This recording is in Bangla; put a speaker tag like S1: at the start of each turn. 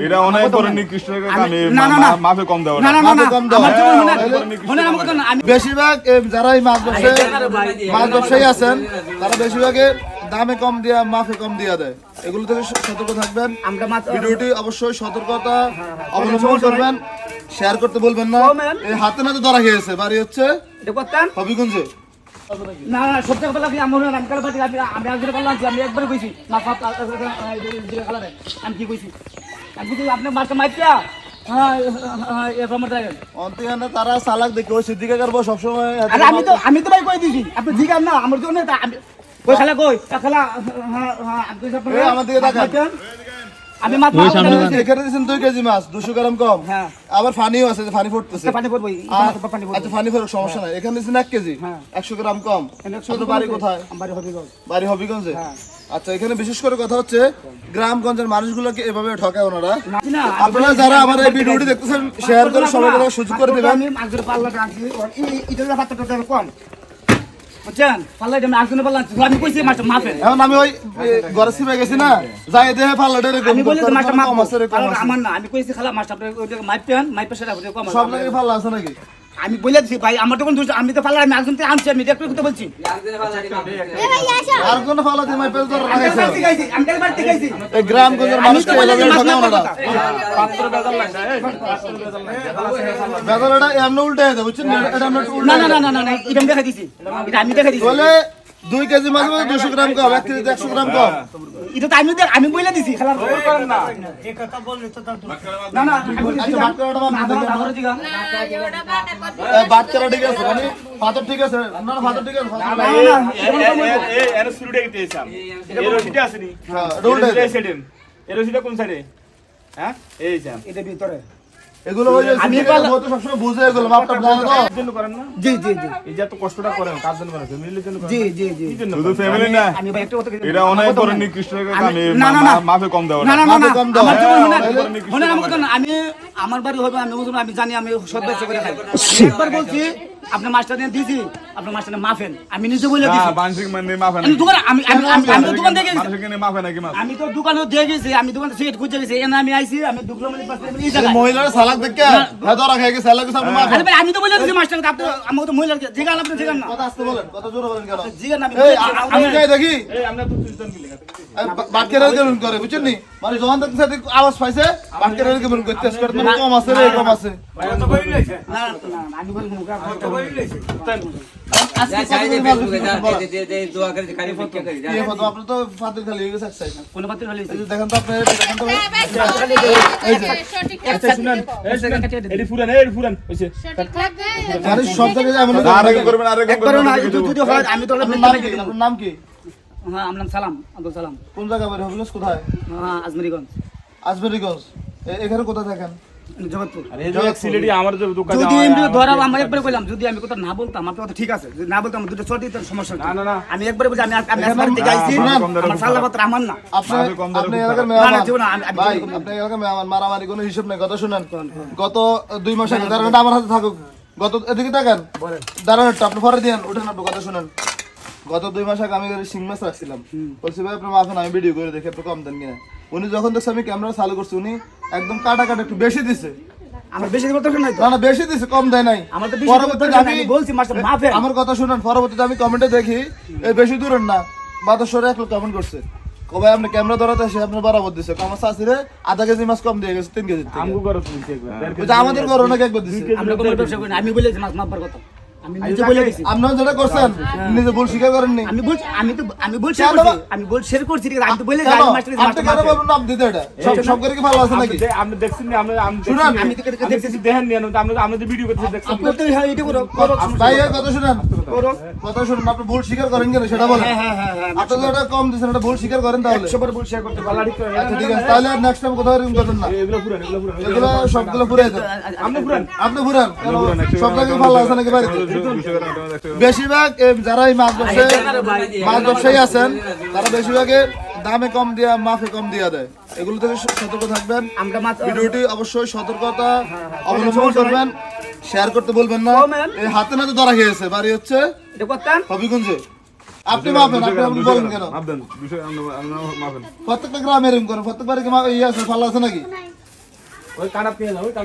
S1: এটা অনেক বড় নিকৃষ্ট আমি
S2: না, না, না।
S1: মাফে কম দেওয়া
S2: না
S3: কম হ্যাঁ,
S2: মনে- মনে
S3: বেশিরভাগ এ, যারা এই মাছ ব্যবসায়ী মাছ ব্যবসায়ী আছেন তারা বেশিরভাগে দামে কম দিয়া মাফে কম দিয়া দেয় এগুলো থেকে সতর্ক থাকবেন ভিডিওটি অবশ্যই সতর্কতা অবলম্বন করবেন শেয়ার করতে বলবেন না। এই হাতে নাতে ধরা খেয়েছে বাড়ি হচ্ছে হবিগঞ্জে
S2: না না সত্যি কথা লাগি আমার আমি আমি আমি একবার বললাম আমি একবার কইছি না আমি কি কইছি হ্যাঁ হ্যাঁ এরকম দেখেন
S3: অন্তিহানে তারা চালাক দেখে ওই সিদ্দিকা কারবো সবসময়
S2: আমি তো আমি তো ভাই কই দিছি? আপনি জিগান না আমার জন্য কই খালা কই? খালা হ্যাঁ হ্যাঁ আমি কইছি আপনাকে
S3: এই, আমার দিকে তাকান।
S2: আমি মাছ
S3: এখানে দিয়েছেন দুই কেজি মাছ দুশো গ্রাম কম।
S2: হ্যাঁ।
S3: আবার ফানিও আছে ফানি ফুটতেছে। আচ্ছা ফানি ফেরক সমস্যা নাই। এখানে দিয়েছেন এক কেজি
S2: হ্যাঁ।
S3: একশো গ্রাম কম। বাড়ি কোথায়?
S2: আমার হবে গো
S3: বাড়ি হবিগঞ্জে?
S2: হ্যাঁ।
S3: আচ্ছা এখানে বিশেষ করে কথা হচ্ছে গ্রামগঞ্জের মানুষগুলোকে এভাবে ঠকায় ওনারা। আপনারা যারা আমার এই ভিডিওটি দেখতেছেন শেয়ার করে সবাইকে সুযোগ করে দিবেন।
S2: পাল্লা কম। পাল্লা আমি পাল্লা আমি কইছি মাছটা মাফে
S3: এখন আমি ওই ঘরে সিমে গেছি না যাই দেহে আছে।
S2: আমার না আমি কইছি খালা জায়গায় মাইপ পেন মাইপ সেটা বুঝে কম আছে।
S3: সব লাগে ফাল্লা আছে নাকি?
S2: আমি বলে দিছি ভাই আমার তখন দোষ আমি তো পাল্লা আমি একজনকে আনছি আমি দেখতে কথা বলছি।
S3: আর কোন ফাল্লা দিয়ে মাইপেল ধরে রাখাইছে
S2: আমি
S3: এই
S2: তো বলে
S3: এভাবে
S2: মাছ
S3: ঠকায়
S2: মাপার
S3: ওনারা
S2: কথা।
S3: বেদনাটা এমনি উল্টে দেয় বুঝছেন? এটা এমনি উল্টে
S2: না না না না না না এটা আমি দেখা দিছি। এটা আমি দেখা দিছি।
S3: বলে দুই কেজি মাছ দুশো গ্রাম কম একশো গ্রাম কম।
S2: এটা তো আমি আমি বলে দিছি খেলার না না
S3: আচ্ছা বাটকারা ঠিক আছে মানে পাথর ঠিক আছে আপনার পাথর ঠিক আছে
S2: না, না, এরকম তো বলব।
S3: হ্যাঁ, এটা উল্টে দেয়।
S1: কোন সাইডে হ্যাঁ এই
S2: এটা ভিতরে
S3: এগুলো ওই যে তো সবসময় বুঝে এগুলো মাপটা জানে তো
S1: জন্য করেন না?
S2: জি জি জি।
S1: এই যে এত কষ্টটা করেন কার জন্য করেন? ফ্যামিলির জন্য করেন?
S2: জি জি জি।
S1: শুধু ফ্যামিলি না।
S2: আমি ভাই একটা কথা
S1: এটা অনেক
S2: আমার
S1: বড়
S2: কথা আমি-
S1: আমি
S2: না, না, না।
S1: মাফে কম দেওয়া
S2: না না না না।
S3: কম দাও।
S2: আমার জীবন মনে আমার কথা আমি আমার বাড়ি হবে আমি আমি জানি আমি সব ব্যবসা করে খাই। একবার বলছি আপনি মাস্টার দিয়ে দিছি আপনার মাস্টার মাফেন। আমি নিজে বলে দিছি।
S1: বানসিক মানে মাফে
S2: আমি দোকান আমি আমি আমি- তো দোকান থেকে গেছি।
S1: মানুষের কিনে মাফে নাকি মাছ
S2: আমি তো দোকানে দিয়ে গেছি আমি দোকানে সিগারেট খুঁজে গেছি এখানে আমি আইছি আমি এই পাশে এই
S3: মহিলারা সালাক দেখে হ্যাঁ ধরা খেয়ে গেছে সালাক আপনি মাফ
S2: আরে ভাই আমি তো বলে দিছি মাছটা আপনি আমাকে তো মহিলার জিগান আপনি জিগান না।
S3: কথা আসতে বলেন কথা জোরে বলেন কেন?
S2: জিগান আমি বলে।
S3: আমি যাই দেখি।
S1: এই আমরা তো কি লেখা
S3: বাটকেরা কেমন করে বুঝছেন নি? মানে যখন দেখতে সাথে আওয়াজ পাইছে বাটকেরা কেমন করে টেস্ট মানে কম আছে রে কম আছে।
S2: না, না, আমি বলব
S3: হয়ে মানে
S2: হয়
S3: নাম কি? আপনার নাম কি?
S2: হ্যাঁ আমার নাম সালাম আব্দুল সালাম।
S3: কোন জায়গা বের কোথায়?
S2: হ্যাঁ আজমেরিগঞ্জ।
S3: আজমেরিগঞ্জ। এ- এখানে কোথায় থাকেন?
S2: জগৎপুর।
S1: আরে এই যে সিলেটি আমার যে দোকান
S2: যদি এমনি ধরা আমি একবার বলছি আমার না।
S3: মারামারি কোনো হিসাব নেই কথা শুনেন। গত দুই মাস আগে দাঁড়ানোটা আমার হাতে থাকুক। গত এদিকে তাকান। আপনি পরে দিন উঠেন আপনি কথা শুনেন। গত দুই মাস আগে আমি সিং মাছ রাখছিলাম। বলছি ভাই আপনি মাখন আমি ভিডিও করে দেখি আপনি কম দেন কিনা? উনি যখন দেখছে আমি ক্যামেরা চালু করছি উনি একদম কাটা কাটা একটু বেশি দিছে।
S2: আমার বেশি কথা শুনাই তো?
S3: না না বেশি দিছে কম দেয় নাই।
S2: আমার তো
S3: পরবর্তীতে আমি
S2: আমি বলছি মাস্টার মাফে
S3: আমার কথা শুনেন পরবর্তীতে আমি কমেন্টে দেখি এই বেশি দূরের না। বাতাসরে এক লোক কমেন্ট করছে। কবে আপনি ক্যামেরা ধরাতে এসে আপনি বরাবর দিছে। আমার শাশুড়ে আধা কেজি মাছ কম দিয়ে গেছে তিন কেজি আমাদের নাকি একবার দিছে।
S2: আমি বলেছি মাছ কথা।
S3: আপনারা যেটা করছেন নিজে ভুল স্বীকার করেননি।
S2: আমি বলছি আমি তো আমি বলছি আমি বল শেয়ার করছি ঠিক আছে? আমি তো বলে
S3: কেন?
S2: মাস্টার
S3: আপনি কেন বলবেন নাম দিতে এটা? সব সব করে কি ভালো আছে নাকি?
S1: আপনি দেখছেন না আমি
S3: শুনুন,
S2: আমি তো দেখছি-
S1: দেখছি দেখেন নি আমরা আমরা ভিডিও করতেছি দেখছেন
S2: আপনি তো হ্যাঁ এটা করো করো।
S3: ভাই কথা শুনেন।
S2: করো।
S3: কথা শুনুন আপনি ভুল স্বীকার করেন কেন সেটা বলেন।
S2: হ্যাঁ হ্যাঁ হ্যাঁ
S3: আপনি তো এটা কম দিচ্ছেন এটা ভুল স্বীকার করেন তাহলে।
S2: করতে ঠিক
S3: আচ্ছা ঠিক আছে তাহলে নেক্সট টাইম কোথাও এরকম করবেন না।
S1: এগুলো ফুরান এগুলো ফুরান
S3: এগুলো সবগুলো দেন।
S1: আপনি ফুরান
S3: আপনি ঘুরান। সব জায়গায় ভালো আছে নাকি বাড়িতে? বেশিরভাগ যারা এই মাছ ব্যবসায়ী মাছ ব্যবসায়ী আছেন তারা বেশিরভাগে দামে কম দিয়া মাফে কম দিয়া দেয়। এগুলো থেকে সতর্ক থাকবেন। ভিডিওটি অবশ্যই সতর্কতা অবলম্বন করবেন। শেয়ার করতে বলবেন না। এই হাতে নাতে ধরা খেয়েছে। বাড়ি হচ্ছে হবিগঞ্জে। আপনি মাফেন আপনি আপনি বলেন কেন? প্রত্যেকটা গ্রামে এরকম করেন প্রত্যেক বাড়ি কি ইয়ে আছে ফাল্লা আছে নাকি?
S1: ওই কানা নিয়ে যাও ওই কানা